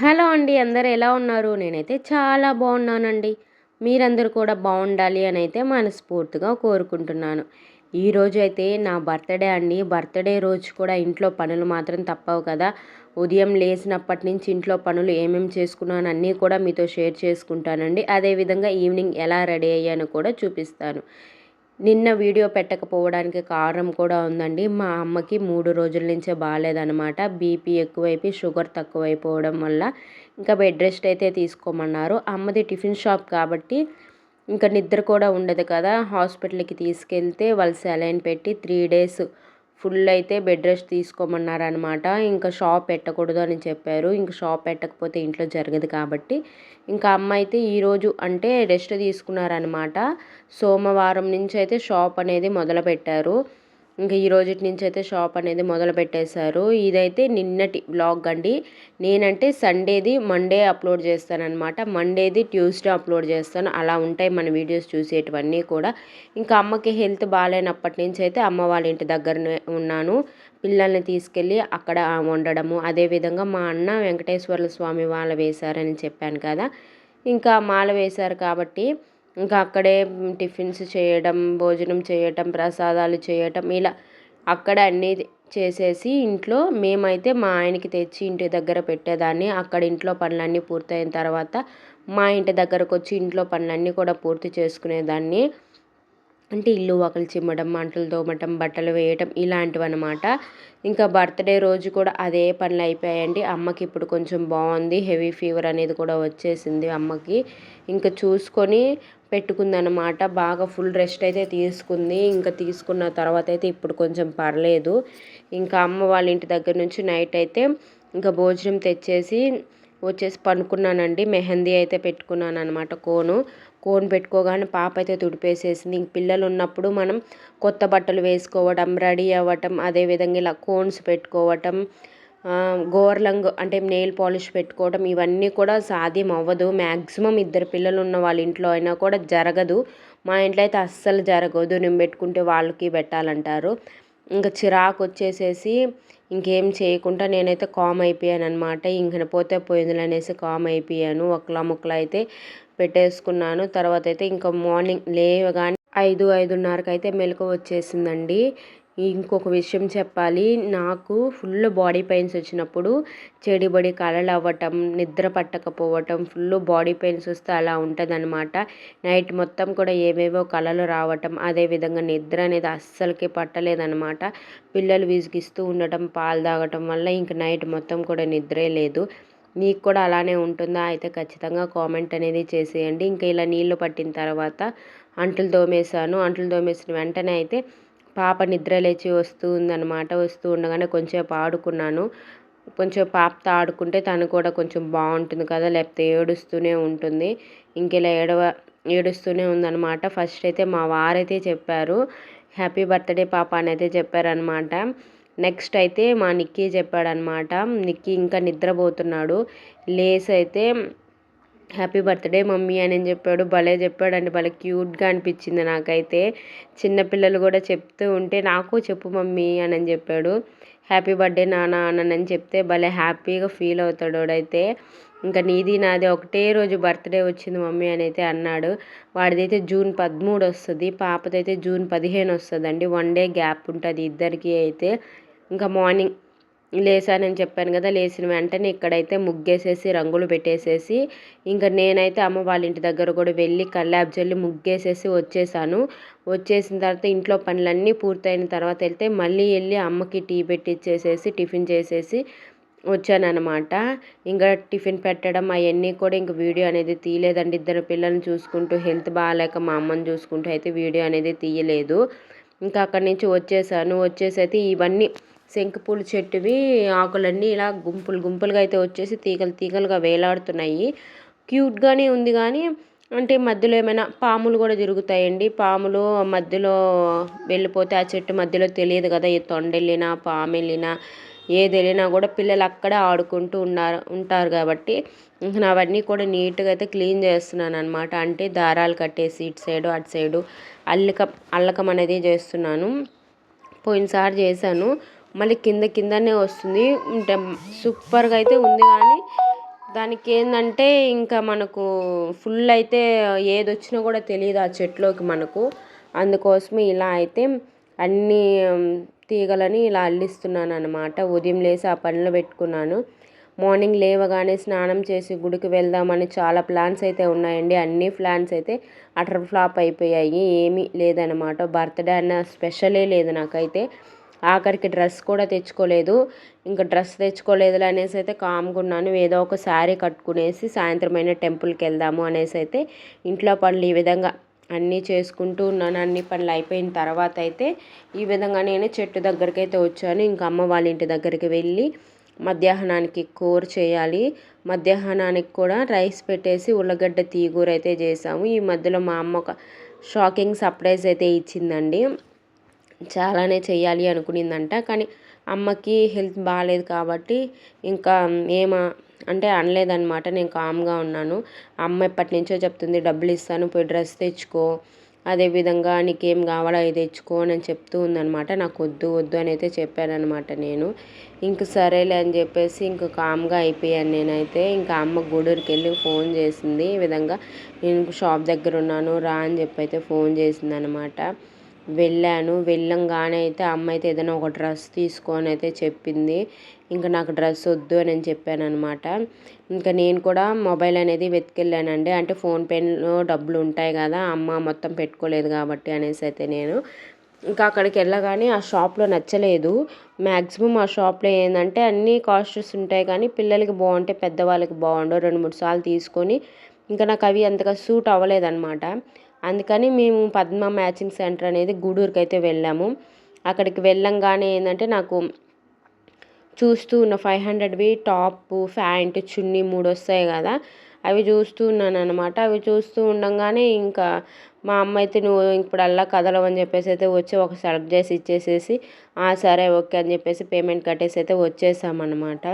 Hello అండి అందరు ఎలా ఉన్నారు? నేనైతే చాలా బాగున్నానండి. మీరందరూ కూడా బాగుండాలి అని అయితే మనస్ఫూర్తిగా కోరుకుంటున్నాను. ఈరోజు అయితే నా బర్త్డే అండి. బర్త్డే రోజు కూడా ఇంట్లో పనులు మాత్రం తప్పవు కదా. ఉదయం లేచినప్పటి నుంచి ఇంట్లో పనులు ఏమేమి చేసుకున్నాను అన్నీ కూడా మీతో షేర్ చేసుకుంటానండి. అదేవిధంగా ఈవినింగ్ ఎలా రెడీ అయ్యానో కూడా చూపిస్తాను. నిన్న వీడియో పెట్టకపోవడానికి కారణం కూడా ఉందండి. మా అమ్మకి మూడు రోజుల నుంచే బాగాలేదనమాట బీపీ ఎక్కువైపోయి షుగర్ తక్కువైపోవడం వల్ల ఇంకా బెడ్ రెస్ట్ అయితే తీసుకోమన్నారు. అమ్మది టిఫిన్ షాప్ కాబట్టి ఇంకా నిద్ర కూడా ఉండదు కదా. హాస్పిటల్కి తీసుకెళ్తే వాళ్ళు సెలైన్ పెట్టి త్రీ డేస్ ఫుల్ అయితే బెడ్ రెస్ట్ తీసుకోమన్నారనమాట ఇంకా షాప్ పెట్టకూడదు అని చెప్పారు. ఇంకా షాప్ పెట్టకపోతే ఇంట్లో జరగదు కాబట్టి. ఇంకా అమ్మ అయితే ఈరోజు అంటే రెస్ట్ తీసుకున్నారనమాట సోమవారం నుంచి అయితే షాప్ అనేది మొదలుపెట్టారు. ఇంకా ఈ రోజు నుంచి అయితే షాప్ అనేది మొదలు పెట్టేశారు. ఇదైతే నిన్నటి బ్లాగ్ అండి. నేనంటే సండేది మండే అప్లోడ్ చేస్తానమాట మండేది ట్యూస్డే అప్లోడ్ చేస్తాను. అలా ఉంటాయి మన వీడియోస్ చూసేటివన్నీ కూడా. ఇంకా అమ్మకి హెల్త్ బాగాలేనప్పటి నుంచి అయితే అమ్మ వాళ్ళ ఇంటి దగ్గరనే ఉన్నాను. పిల్లల్ని తీసుకెళ్ళి అక్కడ వండడము. అదేవిధంగా మా అన్న వెంకటేశ్వర స్వామి వాళ్ళ వేశారని చెప్పాను కదా. ఇంకా మాల వేశారు కాబట్టి ఇంకా అక్కడే టిఫిన్స్ చేయడం భోజనం చేయటం ప్రసాదాలు చేయటం ఇలా అక్కడ అన్నీ చేసేసి ఇంట్లో మేమైతే మా ఆయనకి తెచ్చి ఇంటి దగ్గర పెట్టేదాన్ని. అక్కడ ఇంట్లో పనులన్నీ పూర్తయిన తర్వాత మా ఇంటి దగ్గరకు వచ్చి ఇంట్లో పనులన్నీ కూడా పూర్తి చేసుకునేదాన్ని. అంటే ఇల్లు ఒకలు చిమ్మడం మంటలు తోమటం బట్టలు వేయటం ఇలాంటివి అనమాట ఇంకా బర్త్డే రోజు కూడా అదే పనులు అయిపోయాయండి. అమ్మకి ఇప్పుడు కొంచెం బాగుంది హెవీ ఫీవర్ అనేది కూడా వచ్చేసింది అమ్మకి. ఇంకా చూసుకొని పెట్టుకుందనమాట బాగా ఫుల్ రెస్ట్ అయితే తీసుకుంది. ఇంకా తీసుకున్న తర్వాత అయితే ఇప్పుడు కొంచెం పర్లేదు. ఇంకా అమ్మ వాళ్ళ ఇంటి దగ్గర నుంచి నైట్ అయితే ఇంకా భోజనం తెచ్చేసి వచ్చేసి పనుకున్నానండి. మెహందీ అయితే పెట్టుకున్నాను అనమాట కోను. కోన్ పెట్టుకోగానే పాప అయితే తుడిపేసేసింది. ఇంక పిల్లలు ఉన్నప్పుడు మనం కొత్త బట్టలు వేసుకోవడం రెడీ అవ్వటం అదేవిధంగా ఇలా కోన్స్ పెట్టుకోవటం గోర్లంగ్ అంటే నెయిల్ పాలిష్ పెట్టుకోవడం ఇవన్నీ కూడా సాధ్యం అవ్వదు మ్యాక్సిమం ఇద్దరు పిల్లలు ఉన్న వాళ్ళ ఇంట్లో అయినా కూడా జరగదు. మా ఇంట్లో అయితే అస్సలు జరగదు. నేను పెట్టుకుంటే వాళ్ళకి పెట్టాలంటారు. ఇంకా చిరాకు వచ్చేసేసి ఇంకేం చేయకుండా నేనైతే కామ్ అయిపోయాను అనమాట ఇంకన పోతే పోయింది అనేసి కామ్ అయిపోయాను. ఒకలా ముక్కలు అయితే పెట్టేసుకున్నాను. తర్వాత అయితే ఇంకా మార్నింగ్ లేవగానే ఐదు ఐదున్నరకు అయితే మెలకు వచ్చేసిందండి. ఇంకొక విషయం చెప్పాలి. నాకు ఫుల్ బాడీ పెయిన్స్ వచ్చినప్పుడు చెడిబడి కళలు అవ్వటం నిద్ర పట్టకపోవటం ఫుల్ బాడీ పెయిన్స్ వస్తే అలా ఉంటుందన్నమాట. నైట్ మొత్తం కూడా ఏవేవో కళలు రావటం అదేవిధంగా నిద్ర అనేది అస్సలకి పట్టలేదన్నమాట. పిల్లలు విసిగిస్తూ ఉండటం పాలు తాగటం వల్ల ఇంక నైట్ మొత్తం కూడా నిద్రే లేదు. మీకు కూడా అలానే ఉంటుందా? అయితే ఖచ్చితంగా కామెంట్ అనేది చేసేయండి. ఇంకా ఇలా నీళ్ళు పట్టిన తర్వాత అంట్లు తోమేశాను. అంట్లు తోమేసిన వెంటనే అయితే పాప నిద్ర లేచి వస్తూ ఉందన్నమాట వస్తూ ఉండగానే కొంచెంసేపు ఆడుకున్నాను. కొంచెం పాపతో ఆడుకుంటే తను కూడా కొంచెం బాగుంటుంది కదా లేకపోతే ఏడుస్తూనే ఉంటుంది. ఇంకెలా ఏడవ ఏడుస్తూనే ఉందన్నమాట. ఫస్ట్ అయితే మా వారైతే చెప్పారు హ్యాపీ బర్త్డే పాప అని అయితే చెప్పారనమాట నెక్స్ట్ అయితే మా నిక్కీ చెప్పాడనమాట నిక్కీ ఇంకా నిద్రపోతున్నాడు. లేస్ అయితే హ్యాపీ బర్త్డే మమ్మీ అని చెప్పాడు. భలే చెప్పాడండి. భలే క్యూట్గా అనిపించింది నాకైతే. చిన్నపిల్లలు కూడా చెప్తూ ఉంటే నాకు చెప్పు మమ్మీ అని చెప్పాడు. హ్యాపీ బర్త్డే నాన్న అని చెప్తే భలే హ్యాపీగా ఫీల్ అవుతాడు అయితే ఇంకా నీది నాది ఒకటే రోజు బర్త్డే వచ్చింది మమ్మీ అని అయితే అన్నాడు. వాడిదైతే జూన్ పదమూడు వస్తుంది. పాపదైతే జూన్ పదిహేను వస్తుందండి. వన్ డే గ్యాప్ ఉంటుంది ఇద్దరికి అయితే. ఇంకా మార్నింగ్ లేసానని చెప్పాను కదా లేచిన వెంటనే ఇక్కడైతే ముగ్గేసేసి రంగులు పెట్టేసేసి ఇంకా నేనైతే అమ్మ వాళ్ళ ఇంటి దగ్గర కూడా వెళ్ళి కల్లాబ్ జల్లి ముగ్గేసేసి వచ్చేసాను. వచ్చేసిన తర్వాత ఇంట్లో పనులన్నీ పూర్తయిన తర్వాత వెళ్తే మళ్ళీ వెళ్ళి అమ్మకి టీ పెట్టిచ్చేసేసి టిఫిన్ చేసేసి వచ్చానమాట ఇంకా టిఫిన్ పెట్టడం అవన్నీ కూడా ఇంక వీడియో అనేది తీయలేదండి. ఇద్దరు పిల్లల్ని చూసుకుంటూ హెల్త్ బాగాలేక మా అమ్మని చూసుకుంటూ అయితే వీడియో అనేది తీయలేదు. ఇంకా అక్కడి నుంచి వచ్చేసాను. వచ్చేసి అయితే ఇవన్నీ శంకుపూల చెట్టువి ఆకులన్నీ ఇలా గుంపులు గుంపులుగా అయితే వచ్చేసి తీగలు తీగలుగా వేలాడుతున్నాయి. క్యూట్గానే ఉంది కానీ అంటే మధ్యలో ఏమైనా పాములు కూడా తిరుగుతాయండి. పాములు మధ్యలో వెళ్ళిపోతే ఆ చెట్టు మధ్యలో తెలియదు కదా ఏ తొండెళ్ళినా పాము వెళ్ళినా ఏది వెళ్ళినా కూడా పిల్లలు అక్కడే ఆడుకుంటూ ఉన్నారు ఉంటారు కాబట్టి ఇంకా అవన్నీ కూడా నీట్గా అయితే క్లీన్ చేస్తున్నాను అనమాట అంటే దారాలు కట్టేసి ఇటు సైడు అటు సైడు అల్లకం అల్లకం అనేది చేస్తున్నాను. పోయినసారి చేశాను. మళ్ళీ కింద కిందనే వస్తుంది. సూపర్గా అయితే ఉంది కానీ దానికి ఏంటంటే ఇంకా మనకు ఫుల్ అయితే ఏది వచ్చినా కూడా తెలియదు ఆ చెట్లోకి మనకు. అందుకోసమే ఇలా అయితే అన్నీ తీగలని ఇలా అల్లిస్తున్నాను అనమాట ఉదయం లేసి ఆ పనిలో పెట్టుకున్నాను. మార్నింగ్ లేవగానే స్నానం చేసి గుడికి వెళ్దామని చాలా ప్లాన్స్ అయితే ఉన్నాయండి. అన్ని ప్లాన్స్ అయితే అటర్ ఫ్లాప్ అయిపోయాయి. ఏమీ లేదనమాట బర్త్డే అన్న స్పెషలే లేదు నాకైతే. ఆఖరికి డ్రెస్ కూడా తెచ్చుకోలేదు. ఇంకా డ్రెస్ తెచ్చుకోలేదు అనేసి అయితే కామ్గా ఉన్నాను. ఏదో ఒక శారీ కట్టుకునేసి సాయంత్రం అయినా టెంపుల్కి వెళ్దాము అనేసి అయితే ఇంట్లో పనులు ఈ విధంగా అన్నీ చేసుకుంటూ ఉన్నాను. అన్ని పనులు అయిపోయిన తర్వాత అయితే ఈ విధంగా నేను చెట్టు దగ్గరికి అయితే వచ్చాను. ఇంకా అమ్మ వాళ్ళ ఇంటి దగ్గరికి వెళ్ళి మధ్యాహ్నానికి కూర చేయాలి. మధ్యాహ్నానికి కూడా రైస్ పెట్టేసి ఉల్లగడ్డ తీగూర అయితే చేసాము. ఈ మధ్యలో మా అమ్మ ఒక షాకింగ్ సర్ప్రైజ్ అయితే ఇచ్చిందండి. చాలానే చేయాలి అనుకునిందంట. కానీ అమ్మకి హెల్త్ బాగాలేదు కాబట్టి ఇంకా ఏమా అంటే అనలేదన్నమాట. నేను కామ్గా ఉన్నాను. అమ్మ ఎప్పటి నుంచో చెప్తుంది డబ్బులు ఇస్తాను పోయి డ్రెస్ తెచ్చుకో. అదేవిధంగా నీకేం కావాలో అది తెచ్చుకో అని చెప్తూ ఉందనమాట నాకు వద్దు వద్దు అని అయితే చెప్పానమాట నేను. ఇంక సరేలే అని చెప్పేసి ఇంక కామ్గా అయిపోయాను నేనైతే. ఇంకా అమ్మ గూడూరుకి వెళ్ళి ఫోన్ చేసింది. ఈ విధంగా నేను షాప్ దగ్గర ఉన్నాను రా అని చెప్పి అయితే ఫోన్ చేసింది అనమాట వెళ్ళాను. వెళ్ళంగానే అయితే అమ్మ అయితే ఏదైనా ఒక డ్రెస్ తీసుకొని అయితే చెప్పింది. ఇంకా నాకు డ్రెస్ వద్దు అని చెప్పాను అనమాట ఇంకా నేను కూడా మొబైల్ అనేది వెతికెళ్ళానండి. అంటే ఫోన్పేలో డబ్బులు ఉంటాయి కదా అమ్మ మొత్తం పెట్టుకోలేదు కాబట్టి అనేసి అయితే నేను. ఇంకా అక్కడికి వెళ్ళగానే ఆ షాప్లో నచ్చలేదు. మ్యాక్సిమం ఆ షాప్లో ఏంటంటే అన్నీ కాస్ట్యూస్ ఉంటాయి కానీ పిల్లలకి బాగుంటే పెద్దవాళ్ళకి బాగుండవు. రెండు మూడు సార్లు తీసుకొని ఇంకా నాకు అవి అంతగా సూట్ అవ్వలేదన్నమాట. అందుకని మేము పద్మ మ్యాచింగ్ సెంటర్ అనేది గూడూరుకి అయితే వెళ్ళాము. అక్కడికి వెళ్ళంగానే ఏంటంటే నాకు చూస్తూ ఉన్న ఫైవ్ హండ్రెడ్వి టాప్ ప్యాంట్ చున్నీ మూడు వస్తాయి కదా అవి చూస్తూ ఉన్నాను అనమాట అవి చూస్తూ ఉండగానే ఇంకా మా అమ్మ అయితే నువ్వు ఇప్పుడు అలా కదలవని చెప్పేసి అయితే వచ్చి ఒక సెలెక్ట్ చేసి ఇచ్చేసేసి సరే ఓకే అని చెప్పేసి పేమెంట్ కట్టేసి అయితే వచ్చేసామన్నమాట.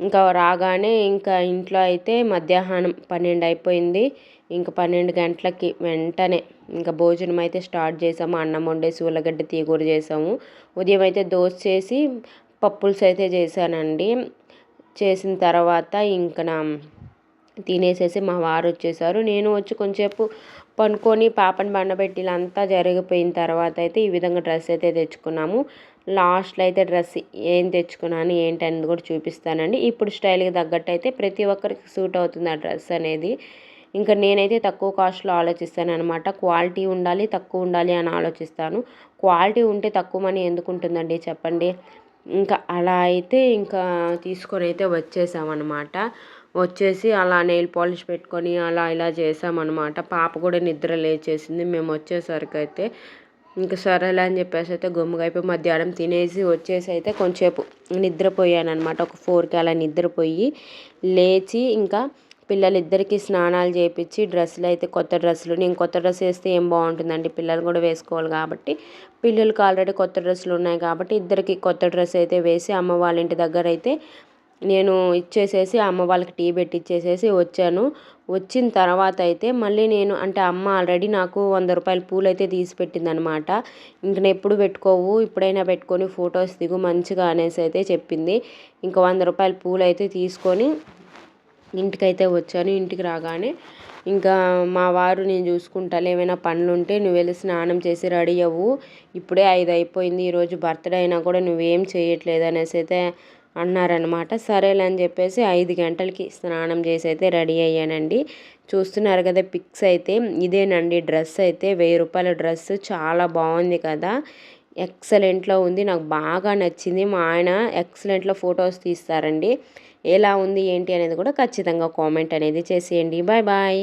ఇంకా రాగానే ఇంకా ఇంట్లో అయితే మధ్యాహ్నం పన్నెండు అయిపోయింది. ఇంకా పన్నెండు గంటలకి వెంటనే ఇంకా భోజనం అయితే స్టార్ట్ చేసాము. అన్నం వండేసి ఉల్లగడ్డ తీగూర చేసాము. ఉదయం అయితే దోశ చేసి పప్పుల్స్ అయితే చేశానండి. చేసిన తర్వాత ఇంకా నా తినేసేసి మా వారు వచ్చేసారు. నేను వచ్చి కొంచెంసేపు పనుకొని పాపని బండబెట్టి అంతా జరిగిపోయిన తర్వాత అయితే ఈ విధంగా డ్రెస్ అయితే తెచ్చుకున్నాము. లాస్ట్లో అయితే డ్రెస్ ఏం తెచ్చుకున్నాను ఏంటి అనేది కూడా చూపిస్తానండి. ఇప్పుడు స్టైల్కి తగ్గట్టు అయితే ప్రతి ఒక్కరికి సూట్ అవుతుంది ఆ డ్రెస్ అనేది. ఇంకా నేనైతే తక్కువ కాస్ట్లో ఆలోచిస్తాను అనమాట క్వాలిటీ ఉండాలి తక్కువ ఉండాలి అని ఆలోచిస్తాను. క్వాలిటీ ఉంటే తక్కువ మనీ ఎందుకు ఉంటుందండి చెప్పండి? ఇంకా అలా అయితే ఇంకా తీసుకొని అయితే వచ్చేసామన్నమాట. వచ్చేసి అలా నెయిల్ పాలిష్ పెట్టుకొని అలా ఇలా చేసామన్నమాట. పాప కూడా నిద్ర లేచేసింది. మేము వచ్చేసరికి అయితే ఇంకా సరేలే అని చెప్పేసి అయితే గమ్ముగా మధ్యాహ్నం తినేసి వచ్చేసి అయితే కొంచెంసేపు నిద్రపోయాను అనమాట ఒక ఫోర్కి అలా నిద్రపోయి లేచి ఇంకా పిల్లలిద్దరికీ స్నానాలు చేయించి డ్రెస్సులు అయితే కొత్త డ్రెస్సులు. నేను కొత్త డ్రెస్ వేస్తే ఏం బాగుంటుందండి? పిల్లలు కూడా వేసుకోవాలి కాబట్టి. పిల్లలకి ఆల్రెడీ కొత్త డ్రెస్సులు ఉన్నాయి కాబట్టి ఇద్దరికి కొత్త డ్రెస్ అయితే వేసి అమ్మ వాళ్ళ ఇంటి దగ్గర అయితే నేను ఇచ్చేసేసి అమ్మ వాళ్ళకి టీ పెట్టి ఇచ్చేసేసి వచ్చాను. వచ్చిన తర్వాత అయితే మళ్ళీ నేను అంటే అమ్మ ఆల్రెడీ నాకు వంద రూపాయల పూలు అయితే తీసి పెట్టిందనమాట ఇంక నేను ఎప్పుడు పెట్టుకోవు ఇప్పుడైనా పెట్టుకొని ఫొటోస్ దిగు మంచిగా అనేసి అయితే చెప్పింది. ఇంకా వంద రూపాయల పూలు అయితే తీసుకొని ఇంటికైతే వచ్చాను. ఇంటికి రాగానే ఇంకా మా వారు నేను చూసుకుంటాను ఏమైనా పనులు ఉంటే నువ్వు వెళ్ళి స్నానం చేసి రెడీ అవ్వు. ఇప్పుడే ఐదు అయిపోయింది ఈరోజు బర్త్డే అయినా కూడా నువ్వేం చేయట్లేదు అనేసి అయితే అన్నారనమాట సరేలే అని చెప్పేసి ఐదు గంటలకి స్నానం చేసి అయితే రెడీ అయ్యానండి. చూస్తున్నారు కదా పిక్స్ అయితే. ఇదేనండి డ్రెస్ అయితే. వెయ్యి రూపాయల డ్రెస్. చాలా బాగుంది కదా. ఎక్సలెంట్లో ఉంది. నాకు బాగా నచ్చింది. మా ఆయన ఎక్సలెంట్లో ఫొటోస్ తీస్తారండి. ఎలా ఉంది ఏంటి అనేది కూడా ఖచ్చితంగా కామెంట్ అనేది చేసేయండి. Bye bye.